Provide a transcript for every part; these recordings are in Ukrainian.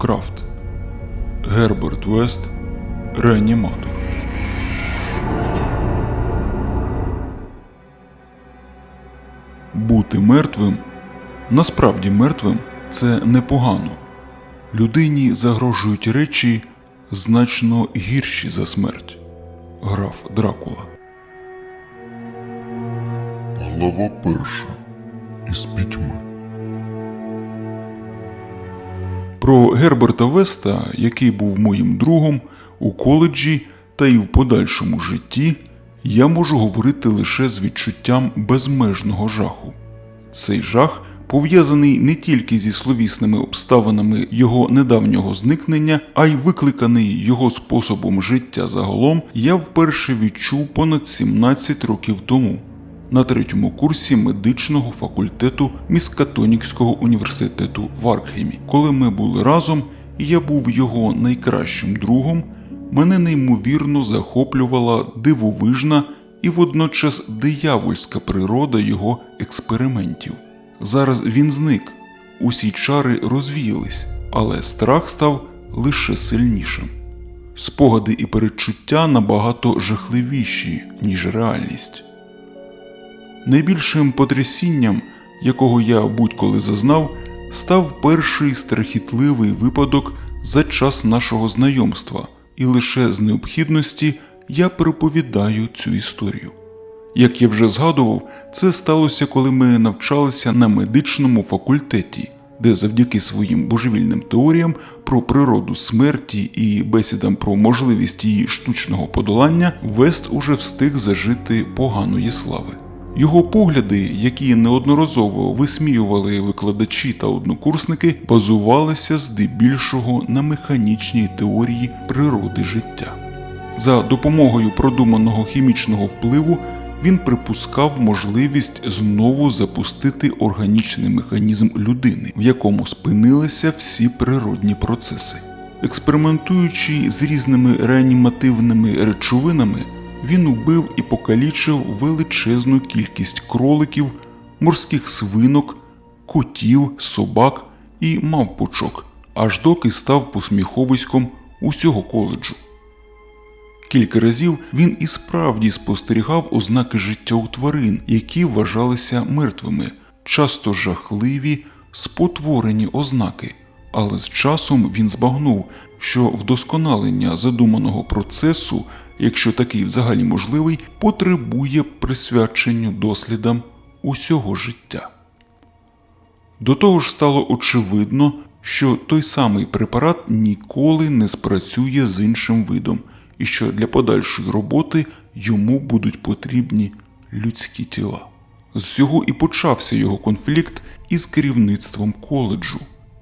Лавкрафт, Герберт Вест Реаніматор. Бути мертвим, насправді мертвим це непогано. Людині загрожують речі значно гірші за смерть. Граф Дракула. Глава перша. Із пітьми. Про Герберта Веста, який був моїм другом у коледжі та і в подальшому житті, я можу говорити лише з відчуттям безмежного жаху. Цей жах пов'язаний не тільки зі словісними обставинами його недавнього зникнення, а й викликаний його способом життя загалом, я вперше відчув понад 17 років тому на третьому курсі медичного факультету Міскатонікського університету в Аркхемі. Коли ми були разом, і я був його найкращим другом, мене неймовірно захоплювала дивовижна і водночас диявольська природа його експериментів. Зараз він зник, усі чари розвіялись, але страх став лише сильнішим. Спогади і передчуття набагато жахливіші, ніж реальність. Найбільшим потрясінням, якого я будь-коли зазнав, став перший страхітливий випадок за час нашого знайомства, і лише з необхідності я переповідаю цю історію. Як я вже згадував, це сталося, коли ми навчалися на медичному факультеті, де завдяки своїм божевільним теоріям про природу смерті і бесідам про можливість її штучного подолання, Вест уже встиг зажити поганої слави. Його погляди, які неодноразово висміювали викладачі та однокурсники, базувалися здебільшого на механічній теорії природи життя. За допомогою продуманого хімічного впливу він припускав можливість знову запустити органічний механізм людини, в якому спинилися всі природні процеси. Експериментуючи з різними реанімативними речовинами, він убив і покалічив величезну кількість кроликів, морських свинок, котів, собак і мавпочок, аж доки став посміховиськом усього коледжу. Кілька разів він і справді спостерігав ознаки життя у тварин, які вважалися мертвими, часто жахливі, спотворені ознаки. Але з часом він збагнув, що вдосконалення задуманого процесу, якщо такий взагалі можливий, потребує присвяченню дослідам усього життя. До того ж стало очевидно, що той самий препарат ніколи не спрацює з іншим видом, і що для подальшої роботи йому будуть потрібні людські тіла. З цього і почався його конфлікт із керівництвом коледжу.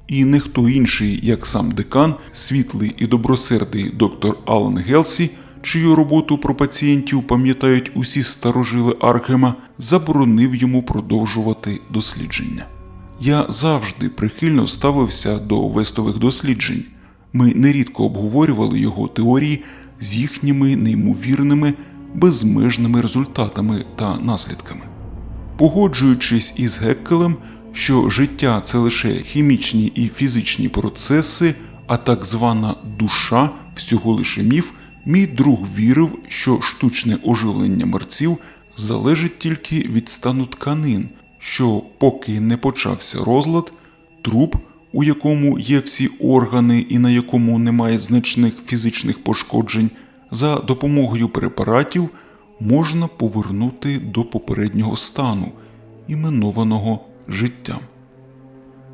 І не хто інший, як сам декан, світлий і добросердий доктор Алан Гелсі, чию роботу про пацієнтів пам'ятають усі старожили Архема, заборонив йому продовжувати дослідження. Я завжди прихильно ставився до вестових досліджень. Ми нерідко обговорювали його теорії з їхніми неймовірними, безмежними результатами та наслідками. Погоджуючись із Геккелем, що життя це лише хімічні і фізичні процеси, а так звана душа всього лише міф, мій друг вірив, що штучне оживлення мерців залежить тільки від стану тканин, що поки не почався розлад, труп, у якому є всі органи і на якому немає значних фізичних пошкоджень, за допомогою препаратів можна повернути до попереднього стану, іменованого життям.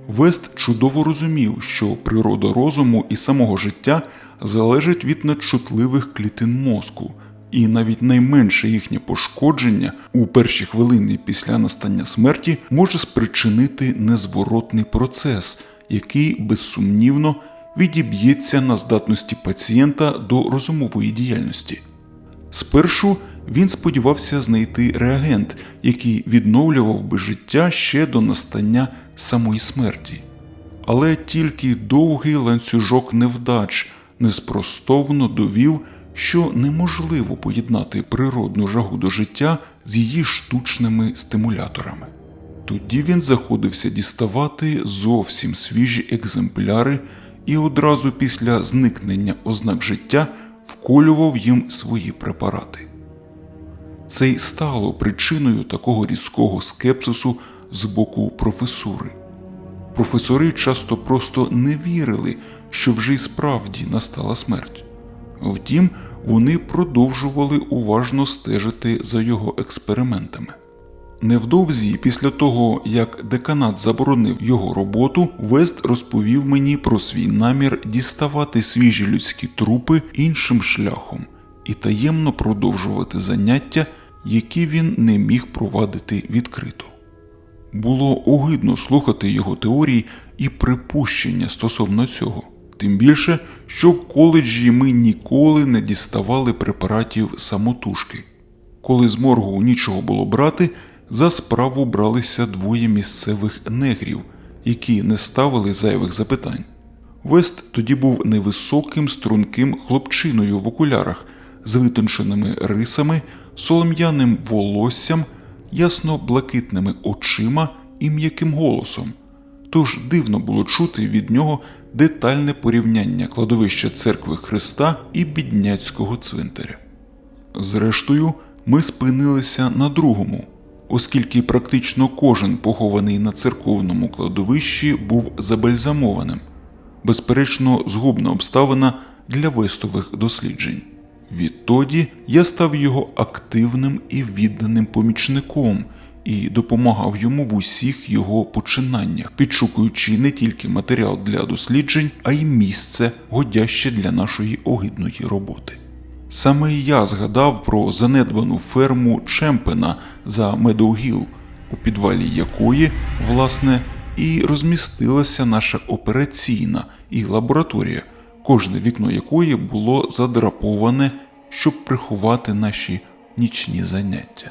Вест чудово розумів, що природа розуму і самого життя залежить від надчутливих клітин мозку, і навіть найменше їхнє пошкодження у перші хвилини після настання смерті може спричинити незворотний процес, який безсумнівно відіб'ється на здатності пацієнта до розумової діяльності. Спершу він сподівався знайти реагент, який відновлював би життя ще до настання самої смерті. Але тільки довгий ланцюжок невдач неспростовно довів, що неможливо поєднати природну жагу до життя з її штучними стимуляторами. Тоді він заходився діставати зовсім свіжі екземпляри і одразу після зникнення ознак життя вколював їм свої препарати. Це й стало причиною такого різкого скепсису з боку професури. Професори часто просто не вірили, що вже й справді настала смерть. Втім, вони продовжували уважно стежити за його експериментами. Невдовзі, після того, як деканат заборонив його роботу, Вест розповів мені про свій намір діставати свіжі людські трупи іншим шляхом і таємно продовжувати заняття, які він не міг провадити відкрито. Було огидно слухати його теорії і припущення стосовно цього. Тим більше, що в коледжі ми ніколи не діставали препаратів самотужки. Коли з моргу нічого було брати, за справу бралися двоє місцевих негрів, які не ставили зайвих запитань. Вест тоді був невисоким, струнким хлопчиною в окулярах з витонченими рисами, солом'яним волоссям, ясно блакитними очима і м'яким голосом. Тож дивно було чути від нього детальне порівняння кладовища церкви Христа і бідняцького цвинтаря. Зрештою, ми спинилися на другому, оскільки практично кожен похований на церковному кладовищі був забальзамованим, безперечно, згубна обставина для вестових досліджень. Відтоді я став його активним і відданим помічником і допомагав йому в усіх його починаннях, підшукуючи не тільки матеріал для досліджень, а й місце, годяще для нашої огидної роботи. Саме я згадав про занедбану ферму Чемпена за Медоугіл, у підвалі якої, власне, і розмістилася наша операційна і лабораторія, кожне вікно якої було задраповане, щоб приховати наші нічні заняття.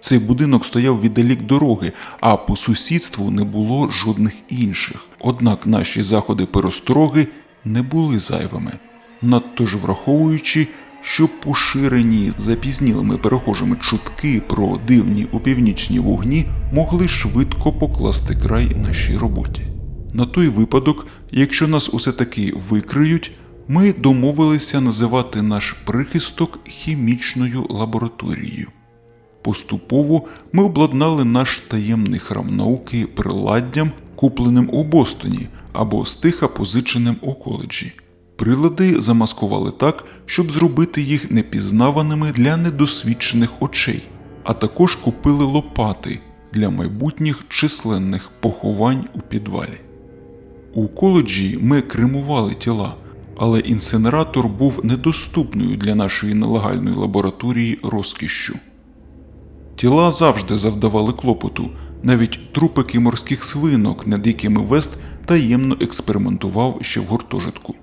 Цей будинок стояв віддалік дороги, а по сусідству не було жодних інших. Однак наші заходи перестороги не були зайвими, надто ж враховуючи, що поширені запізнілими перехожими чутки про дивні упівнічні вогні могли швидко покласти край нашій роботі. На той випадок, якщо нас усе таки викриють, ми домовилися називати наш прихисток хімічною лабораторією. Поступово ми обладнали наш таємний храм науки приладдям, купленим у Бостоні або стиха позиченим у коледжі. Прилади замаскували так, щоб зробити їх непізнаваними для недосвідчених очей, а також купили лопати для майбутніх численних поховань у підвалі. У коледжі ми кремували тіла, але інсинератор був недоступною для нашої нелегальної лабораторії розкішшю. Тіла завжди завдавали клопоту, навіть трупики морських свинок, над якими Вест таємно експериментував ще в гуртожитку.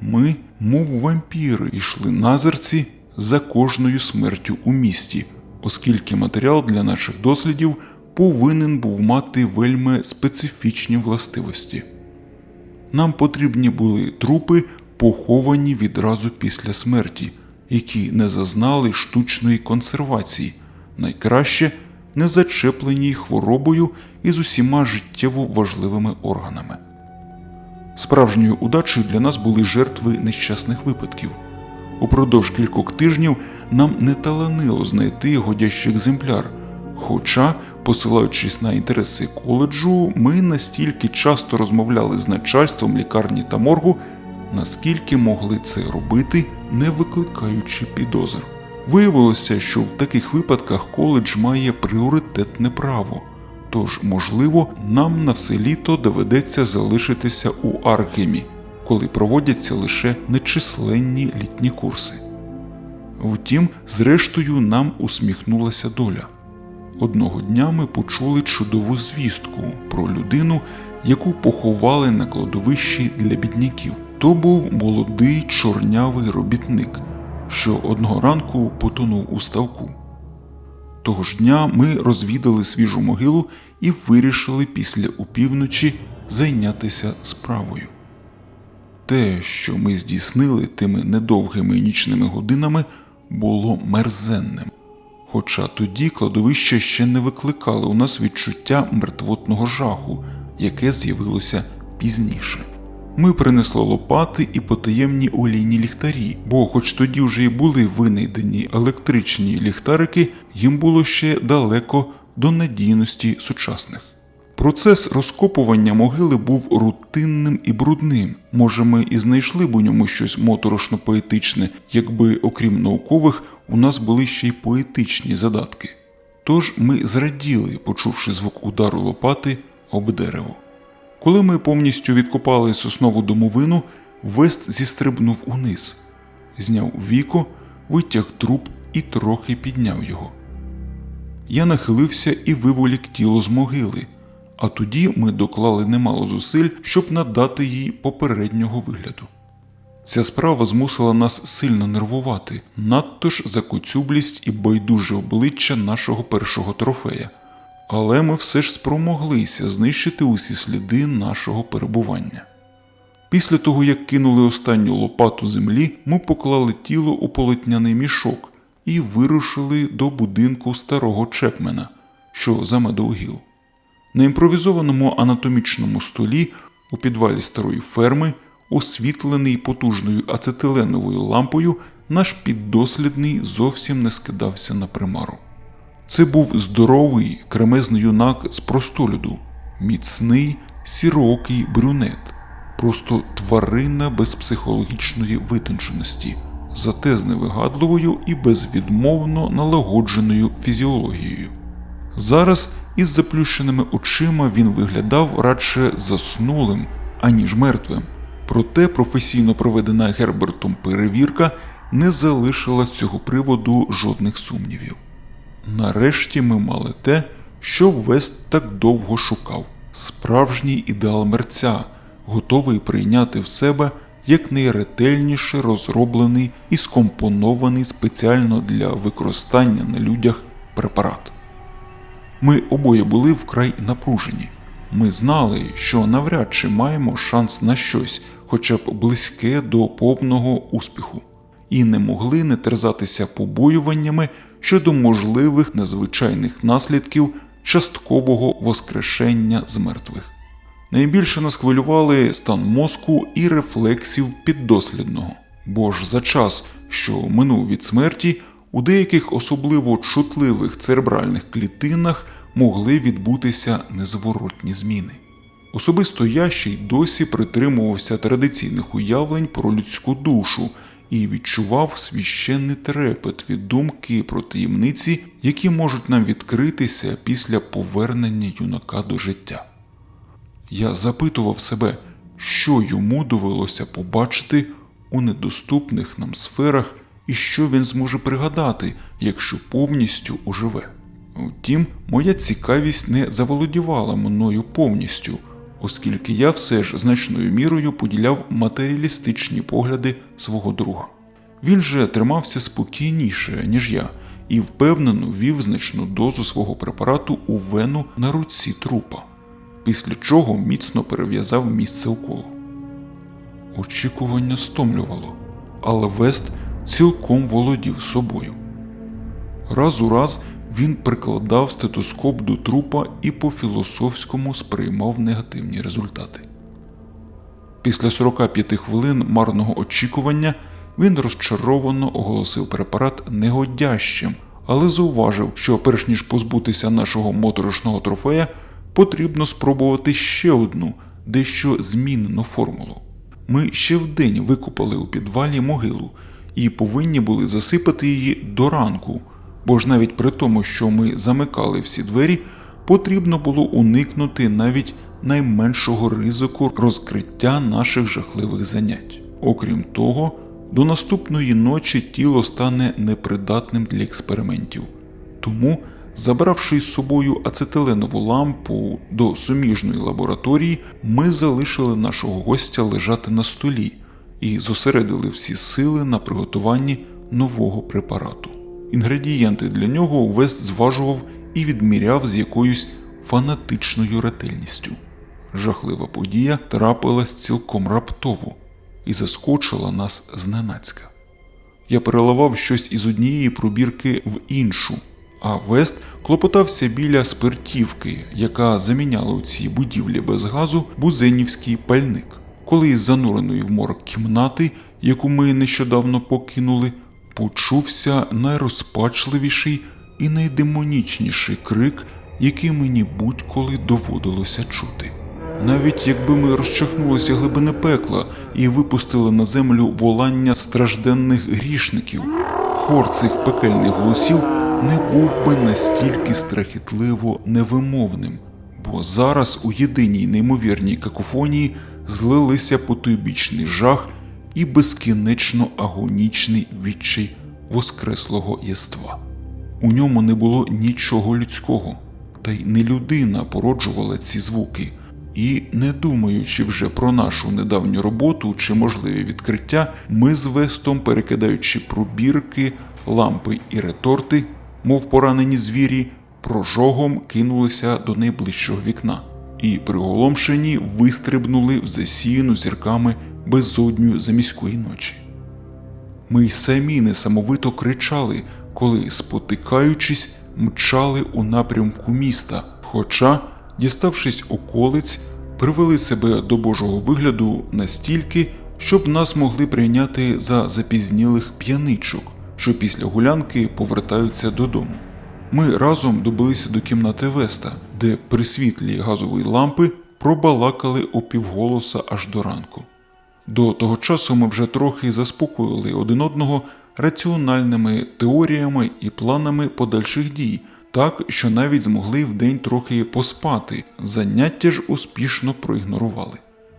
Ми, мов вампіри, йшли назирці за кожною смертю у місті, оскільки матеріал для наших дослідів повинен був мати вельми специфічні властивості. Нам потрібні були трупи, поховані відразу після смерті, які не зазнали штучної консервації, найкраще не зачеплені хворобою і з усіма життєво важливими органами. Справжньою удачею для нас були жертви нещасних випадків. Упродовж кількох тижнів нам не таланило знайти годящий екземпляр. Хоча, посилаючись на інтереси коледжу, ми настільки часто розмовляли з начальством лікарні та моргу, наскільки могли це робити, не викликаючи підозр. Виявилося, що в таких випадках коледж має пріоритетне право. Тож, можливо, нам на все літо доведеться залишитися у Аргемі, коли проводяться лише нечисленні літні курси. Втім, зрештою, нам усміхнулася доля. Одного дня ми почули чудову звістку про людину, яку поховали на кладовищі для бідняків. То був молодий чорнявий робітник, що одного ранку потонув у ставку. Того ж дня ми розвідали свіжу могилу і вирішили після опівночі зайнятися справою. Те, що ми здійснили тими недовгими нічними годинами, було мерзенним. Хоча тоді кладовища ще не викликали у нас відчуття мертвотного жаху, яке з'явилося пізніше. Ми принесли лопати і потаємні олійні ліхтарі, бо, хоч тоді вже й були винайдені електричні ліхтарики, їм було ще далеко до надійності сучасних. Процес розкопування могили був рутинним і брудним. Може, ми і знайшли б у ньому щось моторошно поетичне, якби, окрім наукових, у нас були ще й поетичні задатки. Тож ми зраділи, почувши звук удару лопати об дерево. Коли ми повністю відкопали соснову домовину, Вест зістрибнув униз, зняв віко, витяг труп і трохи підняв його. Я нахилився і виволік тіло з могили, а тоді ми доклали немало зусиль, щоб надати їй попереднього вигляду. Ця справа змусила нас сильно нервувати, надто ж за коцюблість і байдуже обличчя нашого першого трофея. Але ми все ж спромоглися знищити усі сліди нашого перебування. Після того, як кинули останню лопату землі, ми поклали тіло у полотняний мішок і вирушили до будинку старого Чепмена, що за Медоугіл. На імпровізованому анатомічному столі у підвалі старої ферми, освітлений потужною ацетиленовою лампою, наш піддослідний зовсім не скидався на примару. Це був здоровий кремезний юнак з простолюду, міцний, сіроокий брюнет, просто тварина без психологічної витонченості, зате з невигадливою і безвідмовно налагодженою фізіологією. Зараз із заплющеними очима він виглядав радше заснулим, аніж мертвим. Проте професійно проведена Гербертом перевірка не залишила з цього приводу жодних сумнівів. Нарешті ми мали те, що Вест так довго шукав справжній ідеал мерця, готовий прийняти в себе як найретельніше розроблений і скомпонований спеціально для використання на людях препарат. Ми обоє були вкрай напружені. Ми знали, що навряд чи маємо шанс на щось, хоча б близьке до повного успіху, і не могли не терзатися побоюваннями щодо можливих незвичайних наслідків часткового воскрешення з мертвих. Найбільше нас хвилювали стан мозку і рефлексів піддослідного, бо ж за час, що минув від смерті, у деяких особливо чутливих церебральних клітинах могли відбутися незворотні зміни. Особисто я ще й досі притримувався традиційних уявлень про людську душу і відчував священний трепет від думки про таємниці, які можуть нам відкритися після повернення юнака до життя. Я запитував себе, що йому довелося побачити у недоступних нам сферах і що він зможе пригадати, якщо повністю оживе. Втім, моя цікавість не заволодівала мною повністю, оскільки я все ж значною мірою поділяв матеріалістичні погляди свого друга. Він же тримався спокійніше, ніж я, і впевнено ввів значну дозу свого препарату у вену на руці трупа, після чого міцно перев'язав місце уколу. Очікування стомлювало, але Вест цілком володів собою. Раз у раз він прикладав стетоскоп до трупа і по-філософському сприймав негативні результати. Після 45 хвилин марного очікування він розчаровано оголосив препарат негодящим, але зауважив, що перш ніж позбутися нашого моторошного трофея, потрібно спробувати ще одну, дещо змінену формулу. Ми ще вдень викопали у підвалі могилу і повинні були засипати її до ранку, бо ж навіть при тому, що ми замикали всі двері, потрібно було уникнути навіть найменшого ризику розкриття наших жахливих занять. Окрім того, до наступної ночі тіло стане непридатним для експериментів. Тому, забравши з собою ацетиленову лампу до суміжної лабораторії, ми залишили нашого гостя лежати на столі і зосередили всі сили на приготуванні нового препарату. Інгредієнти для нього Вест зважував і відміряв з якоюсь фанатичною ретельністю. Жахлива подія трапилась цілком раптово і заскочила нас зненацька. Я переливав щось із однієї пробірки в іншу, а Вест клопотався біля спиртівки, яка заміняла у цій будівлі без газу бузенівський пальник. Коли із зануреної в морок кімнати, яку ми нещодавно покинули, почувся найрозпачливіший і найдемонічніший крик, який мені будь-коли доводилося чути. Навіть якби ми розчахнулися глибини пекла і випустили на землю волання стражденних грішників, хор цих пекельних голосів не був би настільки страхітливо невимовним, бо зараз у єдиній неймовірній какофонії злилися потойбічний жах і безкінечно агонічний відчай воскреслого єства. У ньому не було нічого людського, та й не людина породжувала ці звуки. І, не думаючи вже про нашу недавню роботу чи можливі відкриття, ми з Вестом, перекидаючи пробірки, лампи і реторти, мов поранені звірі, прожогом кинулися до найближчого вікна і приголомшені вистрибнули в засіяну зірками безодню заміської ночі. Ми й самі несамовито кричали, коли, спотикаючись, мчали у напрямку міста, хоча, діставшись околиць, привели себе до Божого вигляду настільки, щоб нас могли прийняти за запізнілих п'яничок, що після гулянки повертаються додому. Ми разом добилися до кімнати Веста, де при світлі газової лампи пробалакали опівголоса аж до ранку. До того часу ми вже трохи заспокоїли один одного раціональними теоріями і планами подальших дій, так що навіть змогли вдень трохи поспати, заняття ж успішно проігнорували.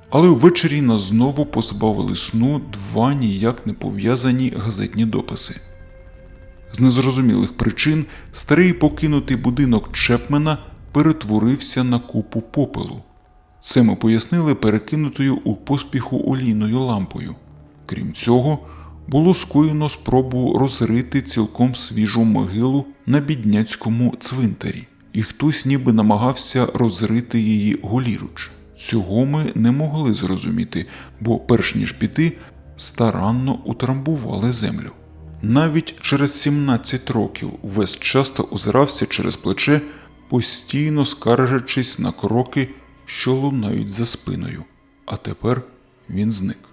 Але ввечері нас знову позбавили сну два ніяк не пов'язані газетні дописи. З незрозумілих причин старий покинутий будинок Чепмена перетворився на купу попелу. Це ми пояснили перекинутою у поспіху олійною лампою. Крім цього, було скоєно спробу розрити цілком свіжу могилу на бідняцькому цвинтарі, і хтось ніби намагався розрити її голіруч. Цього ми не могли зрозуміти, бо перш ніж піти, старанно утрамбували землю. Навіть через 17 років Вес часто озирався через плече, постійно скаржачись на кроки, що лунають за спиною. А тепер він зник.